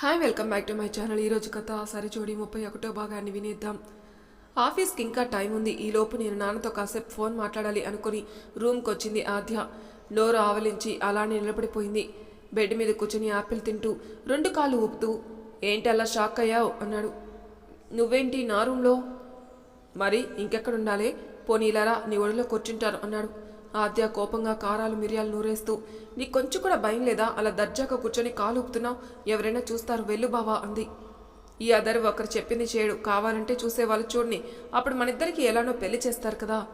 Hi welcome back to my channel ఈరోజు కథ సరిచోడి ముప్పై ఒకటో భాగాన్ని వినేద్దాం. ఆఫీస్కి ఇంకా టైం ఉంది. ఈలోపు నేను నాన్నతో కాసేపు ఫోన్ మాట్లాడాలి అనుకుని రూమ్కి వచ్చింది ఆద్య. నోరు ఆవలించి అలానే నిలబడిపోయింది. బెడ్ మీద కూర్చొని యాపిల్ తింటూ రెండు కాళ్ళు ఊపుతూ ఏంటి అలా షాక్ అయ్యావు? అన్నాడు. నువ్వేంటి నా రూమ్లో? మరి ఇంకెక్కడ ఉండాలి పోనీలారా నీ ఒడిలో కూర్చుంటాను అన్నాడు. ఆద్య కోపంగా కారాలు మిరియాలు నూరేస్తూ నీకు కొంచెం కూడా భయం లేదా? అలా దర్జాగా కూర్చొని కాలు ఊపుతున్నావు? ఎవరైనా చూస్తారు వెళ్ళు బావా అంది. ఈ అదరు ఒకరు చెప్పింది చేయడు కావాలంటే చూసేవాళ్ళు చూడని. అప్పుడు మన ఇద్దరికి ఎలానో పెళ్ళి చేస్తారు కదా.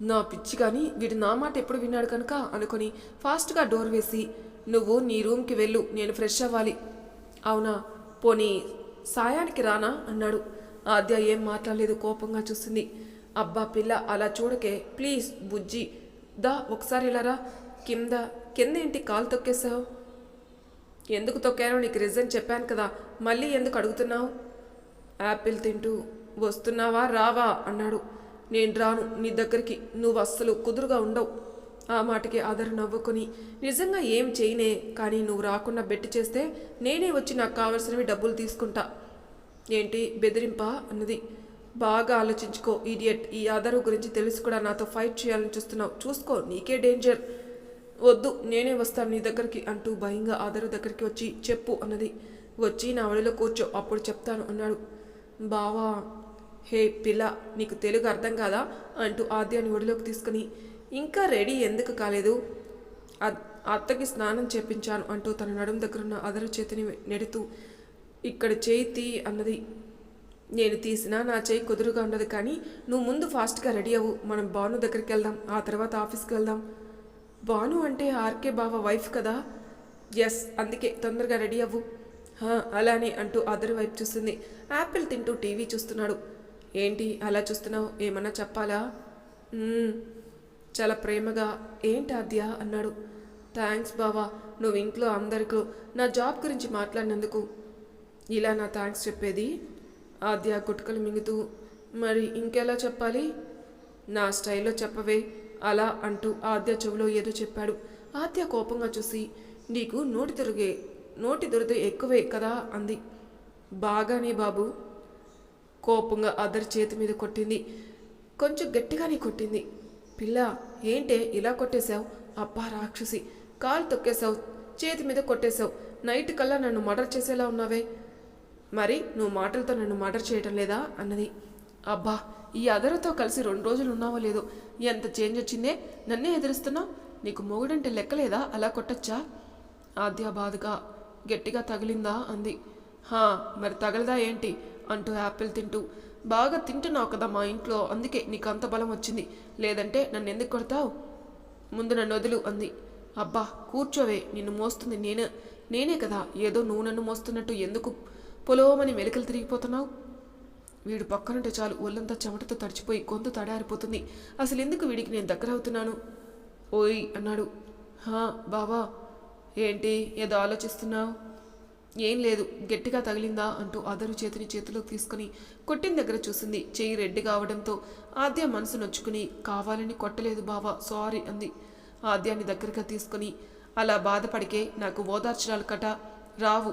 నా పిచ్చి కానీ వీడు నా మాట ఎప్పుడు విన్నాడు కనుక? అనుకుని ఫాస్ట్గా డోర్ వేసి నువ్వు నీ రూమ్కి వెళ్ళు నేను ఫ్రెష్ అవ్వాలి. అవునా? పోనీ సాయానికి రానా? అన్నాడు. ఆద్య ఏం మాట్లాడలేదు కోపంగా చూసింది. అబ్బా పిల్ల అలా చూడకే ప్లీజ్ బుజ్జి దా ఒకసారి ఇలారా కింద కింద ఏంటి కాలు తొక్కేశావు? ఎందుకు తొక్కానో నీకు రీజన్ చెప్పాను కదా. మళ్ళీ ఎందుకు అడుగుతున్నావు? యాపిల్ తింటూ వస్తున్నావా? రావా? అన్నాడు. నేను రాను. నీ దగ్గరికి నువ్వు అస్సలు కుదురుగా ఉండవు. ఆ మాటకి ఆదరు నవ్వుకుని నిజంగా ఏం చేయనే? కానీ నువ్వు రాకుండా బెట్టి చేస్తే నేనే వచ్చి నాకు కావలసినవి డబ్బులు తీసుకుంటా. ఏంటి? బెదిరింపా? అన్నది. బాగా ఆలోచించుకో ఈడియట్ ఈ ఆధారు గురించి తెలిసి కూడా నాతో ఫైట్ చేయాలని చూస్తున్నావు. చూసుకో నీకే డేంజర్ వద్దు నేనే వస్తాను నీ దగ్గరికి అంటూ భయంగా ఆధారు దగ్గరికి వచ్చి చెప్పు అన్నది. వచ్చి నా ఒడిలో కూర్చో అప్పుడు చెప్తాను అన్నాడు. బావా హే పిల్ల నీకు తెలుగు అర్థం కాదా? అంటూ ఆద్యాన్ని ఒడిలోకి తీసుకుని ఇంకా రెడీ ఎందుకు కాలేదు? అత్తకి స్నానం చేపించాను అంటూ తన నడుము దగ్గరున్న అదరు చేతిని నెడుతూ ఇక్కడ చేయి అన్నది. నేను తీసినా నా చేయి కుదురుగా ఉండదు కానీ నువ్వు ముందు ఫాస్ట్గా రెడీ అవ్వు. మనం భాను దగ్గరికి వెళ్దాం. ఆ తర్వాత ఆఫీస్కి వెళ్దాం. భాను అంటే ఆర్కే బావ వైఫ్ కదా? ఎస్ అందుకే తొందరగా రెడీ అవ్వు. అలానే అంటూ అదర్ వైపు చూస్తుంది. యాపిల్ తింటూ టీవీ చూస్తున్నాడు. ఏంటి అలా చూస్తున్నావు? ఏమన్నా చెప్పాలా? చాలా ప్రేమగా. ఏంటి ఆద్య? అన్నాడు. థ్యాంక్స్ బావా నువ్వు ఇంట్లో అందరికీ నా జాబ్ గురించి మాట్లాడినందుకు. ఇలా నా థ్యాంక్స్ చెప్పేది? ఆద్య గుట్కలు మింగుతూ మరి ఇంకెలా చెప్పాలి? నా స్టైల్లో చెప్పవే అలా అంటూ ఆద్య చెవిలో ఏదో చెప్పాడు. ఆద్య కోపంగా చూసి నీకు నోటి దొరికే నోటి దొరద ఎక్కువే కదా అంది. బాగానే బాబు. కోపంగా అదర్ చేతి మీద కొట్టింది. కొంచెం గట్టిగానే కొట్టింది. పిల్ల ఏంటే ఇలా కొట్టేశావు? అబ్బా రాక్షసి కాలు తొక్కేశావు? చేతి మీద కొట్టేశావు? నైట్ కల్లా నన్ను మర్డర్ చేసేలా ఉన్నావే? మరి నువ్వు మాటలతో నన్ను మర్డర్ చేయటం లేదా? అన్నది. అబ్బా ఈ అదరతో కలిసి రెండు రోజులు ఉన్నావో లేదో? ఎంత చేంజ్ వచ్చిందే? నన్నే ఎదురుస్తున్నావు? నీకు మొగుడంటే లెక్కలేదా అలా కొట్టచ్చా? ఆద్య బాధగా గట్టిగా తగిలిందా? అంది. హా మరి తగలదా ఏంటి? అంటూ యాపిల్ తింటూ. బాగా తింటున్నావు కదా మా ఇంట్లో అందుకే నీకు అంత బలం వచ్చింది. లేదంటే నన్ను ఎందుకు కొడతావు? ముందు నన్ను వదులు అంది. అబ్బా కూర్చోవే నిన్ను మోస్తుంది నేనే. నేనే కదా ఏదో నువ్వు నన్ను మోస్తున్నట్టు ఎందుకు పొలోమని మెలికలు తిరిగిపోతున్నావు. వీడు పక్కనుంటే చాలు ఒళ్ళంతా చెమటతో తడిచిపోయి గొంతు తడారిపోతుంది. అసలు ఎందుకు వీడికి నేను దగ్గర అవుతున్నాను ఓయ్ అన్నాడు. హా బావా ఏంటి ఏదో ఆలోచిస్తున్నావు? ఏం లేదు గట్టిగా తగిలిందా అంటూ అదరు చేతిని చేతిలోకి తీసుకుని కొట్టిన దగ్గర చూసింది. చెయ్యి రెడ్డి కావడంతో ఆద్య మనసు నొచ్చుకుని కావాలని కొట్టలేదు బావా సారీ అంది. ఆద్యాన్ని దగ్గరగా తీసుకుని అలా బాధపడికే నాకు ఓదార్చడాలు కట రావు.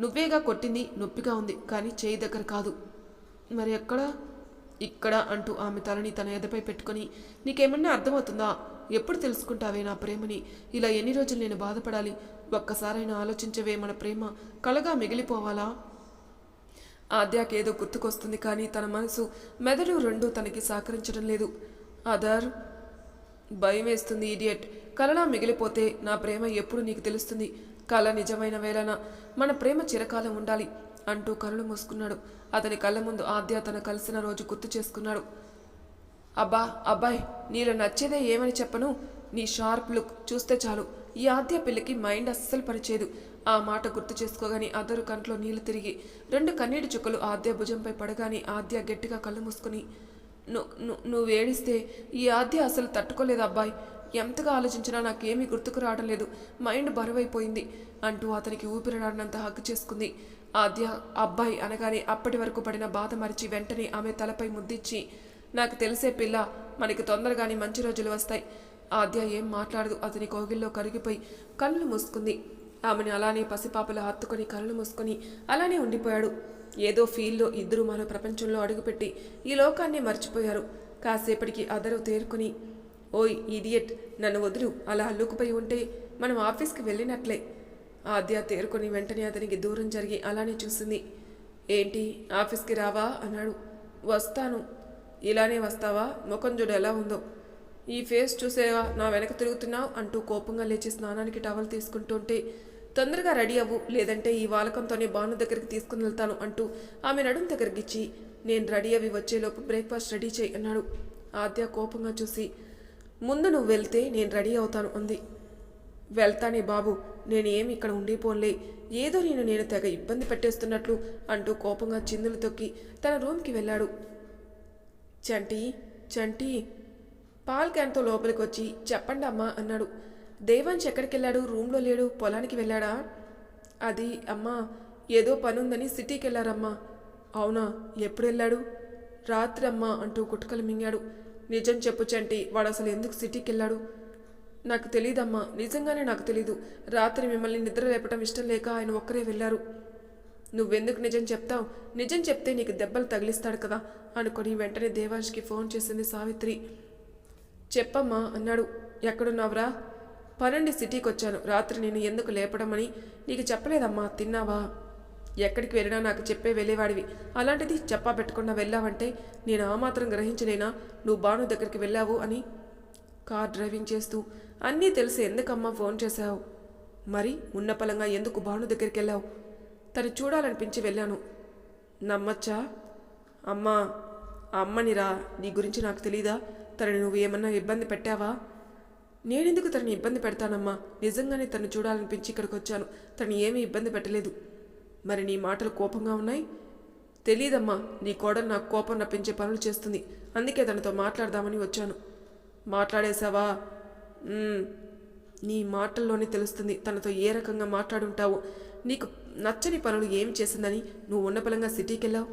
నువ్వేగా కొట్టింది నొప్పిగా ఉంది కానీ చేయి దగ్గర కాదు. మరి ఎక్కడ? ఇక్కడ అంటూ ఆమె తలని తన ఎదపై పెట్టుకొని నీకేమన్నా అర్థమవుతుందా? ఎప్పుడు తెలుసుకుంటావే నా ప్రేమని? ఇలా ఎన్ని రోజులు నేను బాధపడాలి? ఒక్కసారైనా ఆలోచించవే మన ప్రేమ. కలగా మిగిలిపోవాలా? ఆద్యాకేదో గుర్తుకొస్తుంది కానీ తన మనసు మెదడు రెండు తనకి సహకరించడం లేదు. అదర్ భయం వేస్తుంది ఇడియట్. కలలా మిగిలిపోతే నా ప్రేమ ఎప్పుడు నీకు తెలుస్తుంది? కళ నిజమైన వేళన మన ప్రేమ చిరకాలం ఉండాలి అంటూ కళ్ళు మూసుకున్నాడు. అతని కళ్ళ ముందు ఆద్య తన కలిసిన రోజు గుర్తు చేసుకున్నాడు. అబ్బా అబ్బాయ్ నీలో నచ్చేదే ఏమని చెప్పను? నీ షార్ప్ లుక్ చూస్తే చాలు. ఈ ఆద్య పిల్లకి మైండ్ అస్సలు పనిచేయదు. ఆ మాట గుర్తు చేసుకోగాని అద్దరు కంట్లో నీళ్ళు తిరిగి రెండు కన్నీటి చుక్కలు ఆద్య భుజంపై పడగాని ఆద్య గట్టిగా కళ్ళు మూసుకుని "ను- ను- నువ్వు ఏడిస్తే ఈ ఆద్య అసలు తట్టుకోలేదు అబ్బాయి. ఎంతగా ఆలోచించినా నాకేమీ గుర్తుకు రావడం లేదు. మైండ్ బరువైపోయింది. అంటూ అతనికి ఊపిరిరాడినంత హక్కు చేసుకుంది. ఆద్య అబ్బాయి అనగానే అప్పటి వరకు పడిన బాధ మరిచి వెంటనే ఆమె తలపై ముద్దిచ్చి నాకు తెలిసే పిల్ల మనకి తొందరగానే మంచి రోజులు వస్తాయి. ఆద్య ఏం మాట్లాడదు. అతని కోగిల్లో కరిగిపోయి కళ్ళు మూసుకుంది. ఆమెను అలానే పసిపాపలు హత్తుకొని కళ్ళు మూసుకొని అలానే ఉండిపోయాడు. ఏదో ఫీల్లో ఇద్దరు మరో ప్రపంచంలో అడుగుపెట్టి ఈ లోకాన్ని మర్చిపోయారు. కాసేపటికి అదరు తేరుకుని ఓయ్ ఇడియట్ నన్ను వదులు. అలా అల్లుకుపోయి ఉంటే మనం ఆఫీస్కి వెళ్ళినట్లే. ఆద్య తేరుకొని వెంటనే అతనికి దూరం జరిగి అలానే చూసింది. ఏంటి ఆఫీస్కి రావా? అన్నాడు. వస్తాను. ఇలానే వస్తావా? ముఖం చూడు ఎలా ఉందో. ఈ ఫేస్ చూసేవా? నా వెనక తిరుగుతున్నావు? అంటూ కోపంగా లేచి స్నానానికి టవల్ తీసుకుంటుంటే తొందరగా రెడీ అవ్వు. లేదంటే ఈ వాలకంతోనే బాను దగ్గరికి తీసుకుని వెళ్తాను అంటూ ఆమె నడుం దగ్గరికి ఇచ్చి నేను రెడీ అవి వచ్చేలోపు బ్రేక్ఫాస్ట్ రెడీ చేయి అన్నాడు. ఆద్య కోపంగా చూసి ముందు నువ్వు వెళ్తే నేను రెడీ అవుతాను అంది. వెళ్తానే బాబు నేను ఇక్కడ ఉండిపోన్లే. ఏదో నేను నేను తెగ ఇబ్బంది పెట్టేస్తున్నట్లు అంటూ కోపంగా చిందులు తొక్కి తన రూమ్కి వెళ్ళాడు. చంటి చంటి పాల్ క్యాన్తో లోపలికి వచ్చి చెప్పండి అమ్మా అన్నాడు. దేవాంశ్ ఎక్కడికి వెళ్ళాడు రూమ్లో లేడు. పొలానికి వెళ్ళాడా? అది అమ్మా ఏదో పనుందని సిటీకి వెళ్ళారమ్మా అవునా? ఎప్పుడు వెళ్ళాడు? రాత్రి అమ్మా అంటూ గుట్కలు మింగాడు. నిజం చెప్పు చంటి వాడు అసలు ఎందుకు సిటీకి వెళ్ళాడు నాకు తెలియదమ్మా నిజంగానే నాకు తెలీదు. రాత్రి మిమ్మల్ని నిద్ర లేపటం ఇష్టం లేక ఆయన ఒక్కరే వెళ్ళారు. నువ్వెందుకు నిజం చెప్తావు? నిజం చెప్తే నీకు దెబ్బలు తగిలిస్తాడు కదా? అనుకొని వెంటనే దేవాంష్కి ఫోన్ చేసింది సావిత్రి. చెప్పమ్మా అన్నాడు. ఎక్కడున్నావురా? పనండి సిటీకి వచ్చాను రాత్రి నేను ఎందుకు లేపడమని? నీకు చెప్పలేదమ్మా తిన్నావా? ఎక్కడికి వెళ్ళినా నాకు చెప్పే వెళ్ళేవాడివి. అలాంటిది చెప్పా పెట్టకుండా వెళ్ళావంటే నేను ఆ మాత్రం గ్రహించలేనా? నువ్వు బాను దగ్గరికి వెళ్ళావు అని కార్ డ్రైవింగ్ చేస్తూ అన్నీ తెలిసి ఎందుకమ్మా ఫోన్ చేశావు? మరి ఉన్న పలంగా ఎందుకు భాను దగ్గరికి వెళ్ళావు? తను చూడాలనిపించి వెళ్ళాను. నమ్మచ్చా? అమ్మా అమ్మనిరా నీ గురించి నాకు తెలీదా? తనని నువ్వు ఏమన్నా ఇబ్బంది పెట్టావా? నేనెందుకు తనని ఇబ్బంది పెడతానమ్మా? నిజంగానే తను చూడాలనిపించి ఇక్కడికి వచ్చాను తను ఏమీ ఇబ్బంది పెట్టలేదు. మరి నీ మాటలు కోపంగా ఉన్నాయి? తెలీదమ్మా నీ కోడలు నాకు కోపం రప్పించే పనులు చేస్తుంది. అందుకే తనతో మాట్లాడదామని వచ్చాను. మాట్లాడేశావా? నీ మాటల్లోనే తెలుస్తుంది తనతో ఏ రకంగా మాట్లాడుంటావు. నీకు నచ్చని పనులు ఏం చేసిందని నువ్వు ఉన్న బలంగా సిటీకి వెళ్ళావు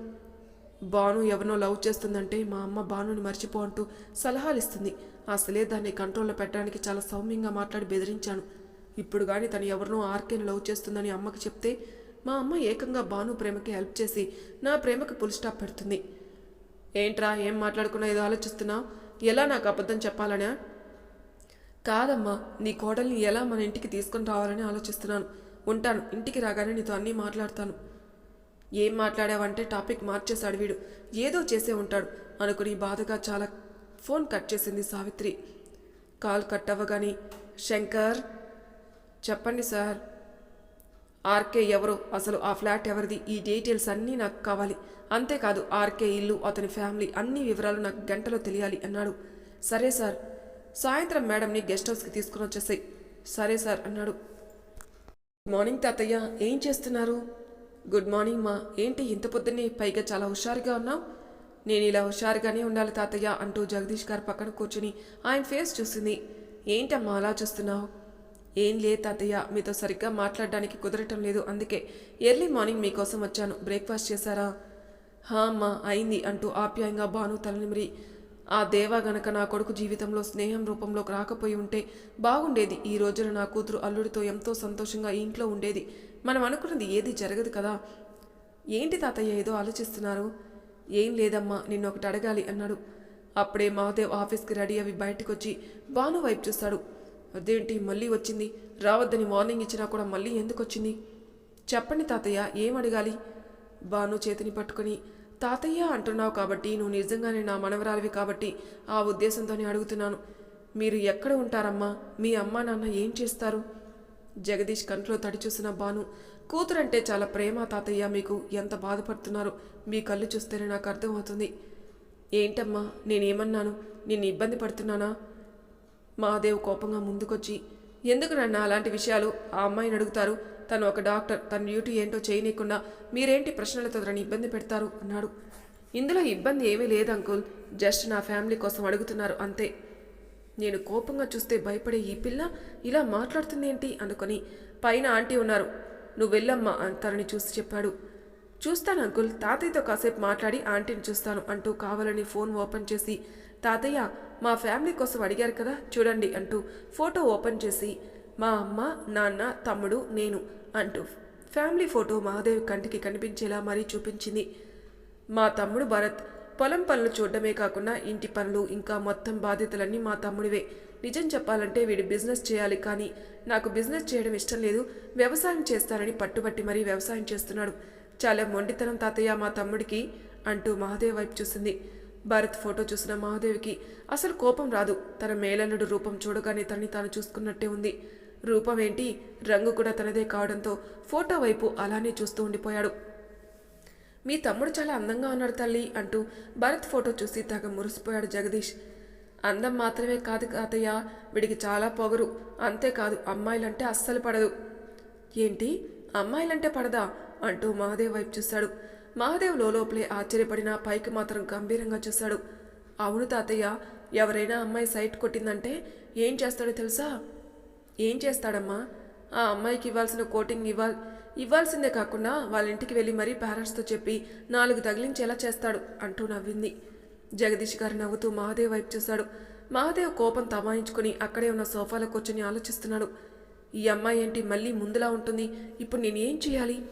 బాను ఎవరినో లవ్ చేస్తుందంటే మా అమ్మ బానుని మర్చిపో అంటూ సలహాలు ఇస్తుంది అసలే దాన్ని కంట్రోల్లో పెట్టడానికి చాలా సౌమ్యంగా మాట్లాడి బెదిరించాను. ఇప్పుడు కానీ తను ఎవరినో ఆర్కేని లవ్ చేస్తుందని అమ్మకి చెప్తే మా అమ్మ ఏకంగా బాను ప్రేమకి హెల్ప్ చేసి నా ప్రేమకు పుల్ స్టాప్ పెడుతుంది. ఏంట్రా ఏం మాట్లాడుకున్నా ఏదో ఆలోచిస్తున్నావు? ఎలా నాకు అబద్ధం చెప్పాలనా? కాదమ్మా నీ కోడల్ని ఎలా మన ఇంటికి తీసుకొని రావాలని ఆలోచిస్తున్నాను. ఉంటాను ఇంటికి రాగానే నీతో అన్నీ మాట్లాడతాను. ఏం మాట్లాడావంటే టాపిక్ మార్చేశాడు వీడు. ఏదో చేసే ఉంటాడు అనుకుని బాధగా చాలా ఫోన్ కట్ చేసింది సావిత్రి. కాల్ కట్ అవ్వగాని శంకర్ చెప్పండి సార్. ఆర్కే ఎవరు అసలు ఆ ఫ్లాట్ ఎవరిది? ఈ డీటెయిల్స్ అన్నీ నాకు కావాలి. అంతేకాదు ఆర్కే ఇల్లు అతని ఫ్యామిలీ అన్ని వివరాలు నాకు గంటలో తెలియాలి అన్నాడు. సరే సార్. సాయంత్రం మేడంని గెస్ట్ హౌస్కి తీసుకుని వచ్చేసాయి. సరే సార్ అన్నాడు. గుడ్ మార్నింగ్ తాతయ్య. ఏం చేస్తున్నారు? గుడ్ మార్నింగ్ మా. ఏంటి ఇంత పొద్దున్నే? పైగా చాలా హుషారుగా ఉన్నావు. నేను ఇలా హుషారుగానే ఉండాలి తాతయ్య అంటూ జగదీష్ గారు పక్కన కూర్చుని ఆయన ఫేస్ చూసింది. ఏంటమ్మా అలా చూస్తున్నావు? ఏం లేదు తాతయ్య మీతో సరిగ్గా మాట్లాడడానికి కుదరటం లేదు అందుకే ఎర్లీ మార్నింగ్ మీకోసం వచ్చాను. బ్రేక్ఫాస్ట్ చేశారా? హా అమ్మా అయింది అంటూ ఆప్యాయంగా భాను తలనిమిరి ఆ దేవా గనక నా కొడుకు జీవితంలో స్నేహం రూపంలోకి రాకపోయి ఉంటే బాగుండేది. ఈ రోజున నా కూతురు అల్లుడితో ఎంతో సంతోషంగా ఇంట్లో ఉండేది. మనం అనుకున్నది ఏది జరగదు కదా. ఏంటి తాతయ్య ఏదో ఆలోచిస్తున్నారు? ఏం లేదమ్మా నిన్ను ఒకటి అడగాలి అన్నాడు. అప్పుడే మహాదేవ్ ఆఫీస్కి రెడీ అవి బయటకొచ్చి భాను వైపు చూస్తాడు. అదేంటి మళ్ళీ వచ్చింది? రావద్దని వార్నింగ్ ఇచ్చినా కూడా మళ్ళీ ఎందుకు వచ్చింది? చెప్పండి తాతయ్య ఏం అడగాలి? బాను చేతిని పట్టుకొని తాతయ్య అంటున్నావు కాబట్టి నువ్వు నిజంగానే నా మనవరాలివి కాబట్టి ఆ ఉద్దేశంతోనే అడుగుతున్నాను. మీరు ఎక్కడ ఉంటారమ్మా? మీ అమ్మా నాన్న ఏం చేస్తారు? జగదీష్ కంట్లో తడి బాను కూతురంటే చాలా ప్రేమ తాతయ్య మీకు ఎంత బాధపడుతున్నారు? మీ కళ్ళు చూస్తేనే నాకు అర్థమవుతుంది. ఏంటమ్మా నేనేమన్నాను? నిన్ను ఇబ్బంది పడుతున్నానా? మహాదేవ్ కోపంగా ముందుకొచ్చి ఎందుకు నన్ను అలాంటి విషయాలు ఆ అమ్మాయిని అడుగుతారు? తను ఒక డాక్టర్ తన డ్యూటీ ఏంటో చేయనీయకుండా మీరేంటి ప్రశ్నలతో తనని ఇబ్బంది పెడతారు? అన్నాడు. ఇందులో ఇబ్బంది ఏమీ లేదు అంకుల్. జస్ట్ నా ఫ్యామిలీ కోసం అడుగుతున్నారు అంతే. నేను కోపంగా చూస్తే భయపడే ఈ పిల్ల ఇలా మాట్లాడుతుంది ఏంటి అనుకొని పైన ఆంటీ ఉన్నారు. నువ్వు వెళ్ళమ్మా అని తనని చూసి చెప్పాడు. చూస్తాను అంకుల్. తాతయ్యతో కాసేపు మాట్లాడి ఆంటీని చూస్తాను అంటూ కావాలని ఫోన్ ఓపెన్ చేసి తాతయ్య మా ఫ్యామిలీ కోసం అడిగారు కదా చూడండి అంటూ ఫోటో ఓపెన్ చేసి మా అమ్మ నాన్న తమ్ముడు నేను అంటూ ఫ్యామిలీ ఫోటో మహాదేవ్ కంటికి కనిపించేలా మరీ చూపించింది. మా తమ్ముడు భరత్ పొలం పనులు చూడడమే కాకుండా ఇంటి పనులు ఇంకా మొత్తం బాధ్యతలన్నీ మా తమ్ముడివే. నిజం చెప్పాలంటే వీడు బిజినెస్ చేయాలి కానీ నాకు బిజినెస్ చేయడం ఇష్టం లేదు. వ్యవసాయం చేస్తానని పట్టుబట్టి మరీ వ్యవసాయం చేస్తున్నాడు. చాలా మొండితనం తాతయ్య మా తమ్ముడికి అంటూ మహాదేవ్ వైపు చూసింది. భరత్ ఫోటో చూసిన మహాదేవికి అసలు కోపం రాదు. తన మేలనుడు రూపం చూడగానే తనని తాను చూసుకున్నట్టే ఉంది. రూపం ఏంటి? రంగు కూడా తనదే కావడంతో ఫోటో వైపు అలానే చూస్తూ ఉండిపోయాడు. మీ తమ్ముడు చాలా అందంగా ఉన్నాడు తల్లి అంటూ భరత్ ఫోటో చూసి తెగ మురిసిపోయాడు జగదీష్. అందం మాత్రమే కాదు తాతయ్య వీడికి చాలా పొగరు. అంతేకాదు అమ్మాయిలంటే అస్సలు పడదు. ఏంటి? అమ్మాయిలంటే పడదా? అంటూ మహాదేవ్ వైపు చూశాడు. మహాదేవ్ లోపలే ఆశ్చర్యపడినా పైకి మాత్రం గంభీరంగా చూశాడు. అవును తాతయ్య ఎవరైనా అమ్మాయి సైట్ కొట్టిందంటే ఏం చేస్తాడో తెలుసా? ఏం చేస్తాడమ్మా? ఆ అమ్మాయికి ఇవ్వాల్సిన కోటింగ్ ఇవ్వాలి ఇవ్వాల్సిందే కాకుండా వాళ్ళ ఇంటికి వెళ్ళి మరీ పేరెంట్స్తో చెప్పి నాలుగు తగిలించేలా చేస్తాడు అంటూ నవ్వింది. జగదీష్ గారు నవ్వుతూ మహాదేవ్ వైపు చూశాడు. మహాదేవ్ కోపం తమాయించుకుని అక్కడే ఉన్న సోఫాలో కూర్చొని ఆలోచిస్తున్నాడు. ఈ అమ్మాయి ఏంటి మళ్ళీ ముందులా ఉంటుంది? ఇప్పుడు నేను ఏం చేయాలి?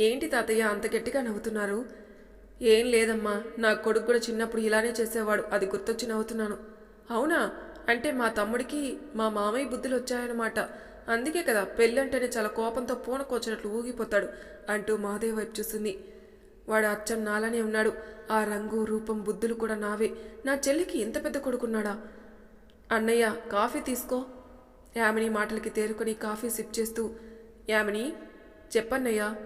ఏంటి తాతయ్య అంత గట్టిగా నవ్వుతున్నారు? ఏం లేదమ్మా నా కొడుకు కూడా చిన్నప్పుడు ఇలానే చేసేవాడు అది గుర్తొచ్చి నవ్వుతున్నాను. అవునా? అంటే మా తమ్ముడికి మా మామయ్య బుద్ధులు వచ్చాయన్నమాట అందుకే కదా పెళ్ళంటేనే చాలా కోపంతో పూనకొచ్చినట్లు ఊగిపోతాడు అంటూ మాదేవి వైపు చూసింది వాడు అచ్చం నాలానే ఉన్నాడు. ఆ రంగు రూపం బుద్ధులు కూడా నావే. నా చెల్లికి ఇంత పెద్ద కొడుకున్నాడా? అన్నయ్య కాఫీ తీసుకో. యామిని మాటలకి తేరుకొని కాఫీ సిప్ చేస్తూ యామిని చెప్పన్నయ్యా.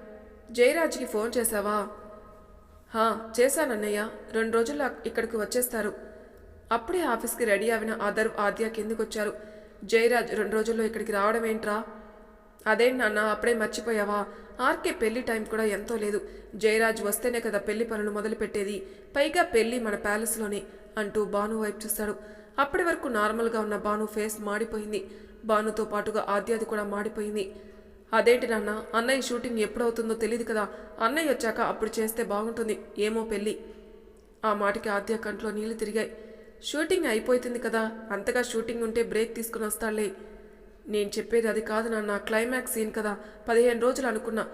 జయరాజ్కి ఫోన్ చేశావా? హా చేశానన్నయ్య. రెండు రోజుల్లో ఇక్కడికి వచ్చేస్తారు. అప్పుడే ఆఫీస్కి రెడీ అయిన ఆదర్ ఆద్య కిందకు వచ్చారు జయరాజ్ రెండు రోజుల్లో ఇక్కడికి రావడం ఏంట్రా? అదేంటి నాన్న అప్పుడే మర్చిపోయావా? ఆర్కే పెళ్ళి టైం కూడా ఎంతో లేదు. జయరాజ్ వస్తేనే కదా పెళ్ళి పనులు మొదలుపెట్టేది. పైగా పెళ్ళి మన ప్యాలెస్లోనే అంటూ బాను వైపు చూస్తాడు. అప్పటి వరకు నార్మల్గా ఉన్న బాను ఫేస్ మాడిపోయింది. బానుతో పాటుగా ఆద్యాది కూడా మాడిపోయింది. అదేంటి నాన్న? అన్నయ్య షూటింగ్ ఎప్పుడవుతుందో తెలియదు కదా. అన్నయ్య వచ్చాక అప్పుడు చేస్తే బాగుంటుంది. ఏమో పెళ్ళి. ఆ మాటకి ఆద్య కంట్లో నీళ్ళు తిరిగాయి. షూటింగ్ అయిపోతుంది కదా. అంతగా షూటింగ్ ఉంటే బ్రేక్ తీసుకుని వస్తాడులే నేను చెప్పేది అది కాదు నాన్న. క్లైమాక్స్ సీన్ కదా. పదిహేను రోజులు అనుకున్నా.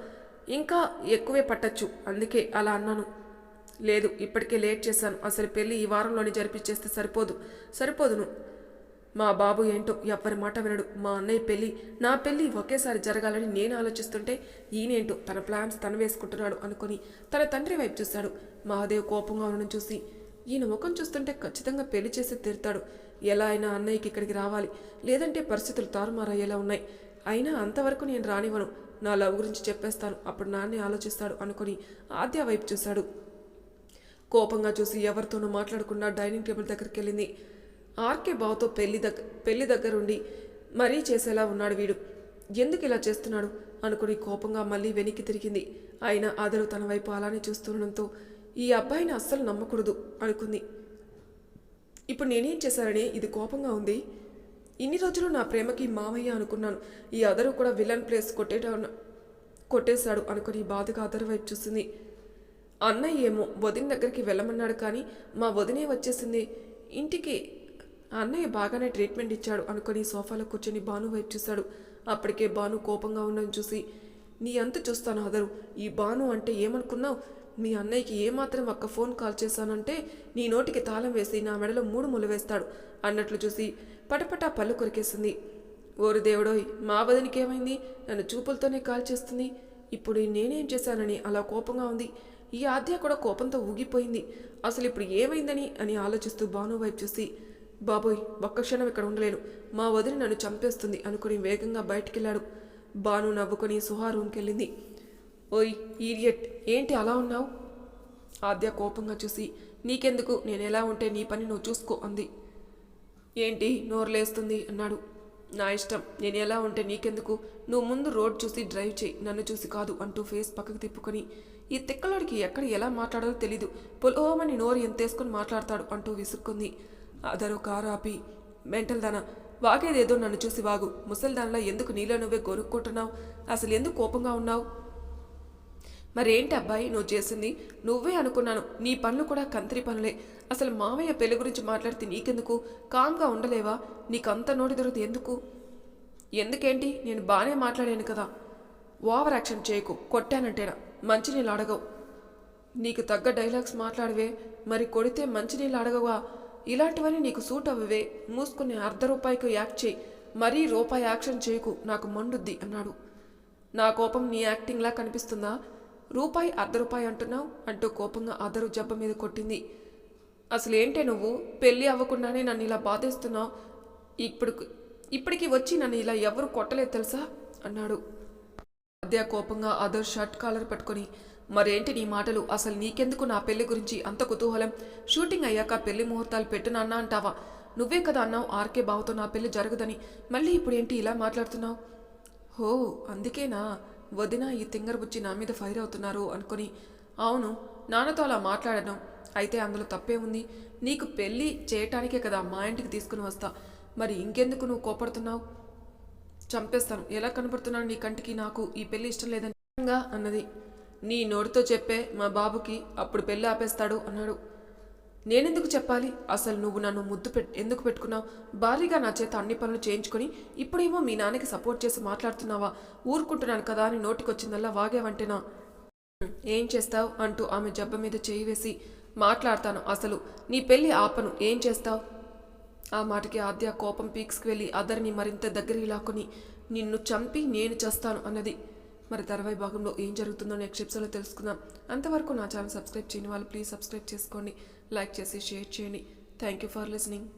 ఇంకా ఎక్కువే పట్టచ్చు. అందుకే అలా అన్నాను. లేదు ఇప్పటికే లేట్ చేశాను. అసలు పెళ్ళి ఈ వారంలోనే జరిపించేస్తే సరిపోదు. సరిపోదును. మా బాబు ఏంటో ఎవ్వరి మాట వినడు. మా అన్నయ్య పెళ్ళి నా పెళ్ళి ఒకేసారి జరగాలని నేను ఆలోచిస్తుంటే ఈయనేంటో తన ప్లాన్స్ తను వేసుకుంటున్నాడు అనుకుని తన తండ్రి వైపు చూశాడు మహాదేవ్ కోపంగా ఉండడం చూసి ఈయన ముఖం చూస్తుంటే ఖచ్చితంగా పెళ్ళి చేసి తీరుతాడు. ఎలా అయినా అన్నయ్యకి ఇక్కడికి రావాలి. లేదంటే పరిస్థితులు తారుమారయ్యేలా ఉన్నాయి. అయినా అంతవరకు నేను రానివ్వను. నా లవ్ గురించి చెప్పేస్తాను. అప్పుడు నాన్నే ఆలోచిస్తాడు అనుకుని ఆద్య వైపు చూశాడు. కోపంగా చూసి ఎవరితోనూ మాట్లాడకుండా డైనింగ్ టేబుల్ దగ్గరికి వెళ్ళింది. ఆర్కే బావతో పెళ్ళి దగ్గర పెళ్ళి దగ్గరుండి మరీ చేసేలా ఉన్నాడు వీడు. ఎందుకు ఇలా చేస్తున్నాడు? అనుకుని కోపంగా మళ్ళీ వెనక్కి తిరిగింది. అయినా అదరు తన వైపు అలానే చూస్తుండడంతో ఈ అబ్బాయిని అస్సలు నమ్మకూడదు అనుకుంది. ఇప్పుడు నేనేం చేశానని ఇది కోపంగా ఉంది. ఇన్ని రోజులు నా ప్రేమకి మామయ్య అనుకున్నాను. ఈ అదరు కూడా విలన్ ప్లేస్ కొట్టేట కొట్టేశాడు అనుకుని బాధగా అదరు వైపు చూసింది. అన్నయ్య ఏమో వదిన దగ్గరికి వెళ్ళమన్నాడు కానీ మా వదినే వచ్చేసింది. ఇంటికి అన్నయ్య బాగానే ట్రీట్మెంట్ ఇచ్చాడు. అనుకుని సోఫాలో కూర్చొని భాను వైపు చూశాడు. అప్పటికే భాను కోపంగా ఉండని చూసి నీ అంత చూస్తాను అదరు ఈ భాను అంటే ఏమనుకున్నావు? మీ అన్నయ్యకి ఏమాత్రం ఒక్క ఫోన్ కాల్ చేశానంటే నీ నోటికి తాళం వేసి నా మెడలో మూడు ములు వేస్తాడు అన్నట్లు చూసి పటపటా పళ్ళు కొరికేసింది. ఓరు దేవుడోయ్ మా వదినికి ఏమైంది? నన్ను చూపులతోనే కాల్ చేస్తుంది. ఇప్పుడు నేనేం చేశానని అలా కోపంగా ఉంది. ఈ ఆద్య కూడా కోపంతో ఊగిపోయింది. అసలు ఇప్పుడు ఏమైందని? అని ఆలోచిస్తూ భాను వైపు చూసి బాబోయ్ ఒక్క క్షణం ఇక్కడ ఉండలేను. మా వదిలి నన్ను చంపేస్తుంది అనుకుని వేగంగా బయటికెళ్ళాడు. బాను నవ్వుకొని సుహా రూమ్కి వెళ్ళింది ఓయ్ ఈడియట్ ఏంటి అలా ఉన్నావు? ఆద్య కోపంగా చూసి నీకెందుకు? నేను ఎలా ఉంటే నీ పని నువ్వు చూసుకో అంది. ఏంటి నోరులేస్తుంది అన్నాడు. నా ఇష్టం నేను ఎలా ఉంటే నీకెందుకు? నువ్వు ముందు రోడ్ చూసి డ్రైవ్ చేయి నన్ను చూసి కాదు అంటూ ఫేస్ పక్కకు తిప్పుకొని ఈ తిక్కలోడికి ఎక్కడ ఎలా మాట్లాడాలో తెలీదు. పొలోమని నోరు ఎంతేసుకొని మాట్లాడతాడు అంటూ విసుక్కుంది అదరు కారు ఆపి మెంటల్ దానా. వాగేదేదో నన్ను చూసి వాగు. ముసల్దాన్లా ఎందుకు నీలో నువ్వే గొరుక్కుంటున్నావు? అసలు ఎందుకు కోపంగా ఉన్నావు? మరేంటి అబ్బాయి నువ్వు చేసింది? నువ్వే అనుకున్నాను. నీ పనులు కూడా కంత్రి పనులే. అసలు మామయ్య పెళ్ళి గురించి మాట్లాడితే నీకెందుకు? కామ్గా ఉండలేవా? నీకంత నోటి దొరకదు ఎందుకు? ఎందుకేంటి? నేను బాగానే మాట్లాడాను కదా. ఓవర్ యాక్షన్ చేయకు. కొట్టానంటేనా. మంచినీళ్ళు అడగవు. నీకు తగ్గ డైలాగ్స్ మాట్లాడవే. మరి కొడితే మంచినీళ్ళు అడగవా? ఇలాంటివన్నీ నీకు సూట్ అవ్వవే. మూసుకుని అర్ధ రూపాయికి యాక్ట్ చేయి. మరీ రూపాయి యాక్షన్ చేయకు. నాకు మండుద్ది అన్నాడు. నా కోపం నీ యాక్టింగ్లా కనిపిస్తుందా? రూపాయి అర్ధ రూపాయి అంటున్నావు అంటూ కోపంగా అదరు జబ్బ మీద కొట్టింది. అసలు ఏంటే నువ్వు? పెళ్ళి అవ్వకుండానే నన్ను ఇలా బాధేస్తున్నావు. ఇప్పుడు ఇప్పటికి వచ్చి నన్ను ఇలా ఎవరు కొట్టలేదు తెలుసా? అన్నాడు. అదే కోపంగా అదర్ షర్ట్ కాలర్ పట్టుకొని మరేంటి నీ మాటలు? అసలు నీకెందుకు నా పెళ్ళి గురించి అంత కుతూహలం? షూటింగ్ అయ్యాక పెళ్ళి ముహూర్తాలు పెట్టునన్నా అంటావా? నువ్వే కదా అన్నావు ఆర్కే బావతో నా పెళ్ళి జరగదని. మళ్ళీ ఇప్పుడు ఏంటి ఇలా మాట్లాడుతున్నావు? హో అందుకేనా? వదిన ఈ తింగర్ బుచ్చి నా మీద ఫైర్ అవుతున్నారు అనుకొని. అవును నాన్నతో అలా మాట్లాడను. అయితే అందులో తప్పే ఉంది. నీకు పెళ్ళి చేయటానికే కదా మా ఇంటికి తీసుకుని వస్తా. మరి ఇంకెందుకు నువ్వు కోపడుతున్నావు? చంపేస్తాను. ఎలా కనపడుతున్నాను నీ కంటికి నాకు? ఈ పెళ్ళి ఇష్టం లేదని. అన్నది. నీ నోటితో చెప్పే మా బాబుకి అప్పుడు పెళ్ళి ఆపేస్తాడు అన్నాడు. నేనెందుకు చెప్పాలి? అసలు నువ్వు నన్ను ముద్దు పెట్ ఎందుకు పెట్టుకున్నావు? భారీగా నా చేత అన్ని పనులు చేయించుకొని ఇప్పుడేమో మీ నాన్నకి సపోర్ట్ చేసి మాట్లాడుతున్నావా? ఊరుకుంటున్నాను కదా అని నోటికొచ్చిందల్లా వాగేవంటేనా? ఏం చేస్తావు? అంటూ ఆమె జబ్బ మీద చేయి వేసి మాట్లాడతాను. అసలు నీ పెళ్ళి ఆపను. ఏం చేస్తావు? ఆ మాటకి ఆద్య కోపం పీక్స్కి వెళ్ళి అదరిని మరింత దగ్గరికి లాక్కుని నిన్ను చంపి నేను చేస్తాను అన్నది. మరి తర్వాయి భాగంలో ఏం జరుగుతుందో నెక్స్ట్ ఎపిసోడ్లో తెలుసుకుందాం. అంతవరకు నా ఛానల్ సబ్స్క్రైబ్ చేయని వాళ్ళు ప్లీజ్ సబ్స్క్రైబ్ చేసుకోండి. లైక్ చేసి షేర్ చేయండి. Thank you for listening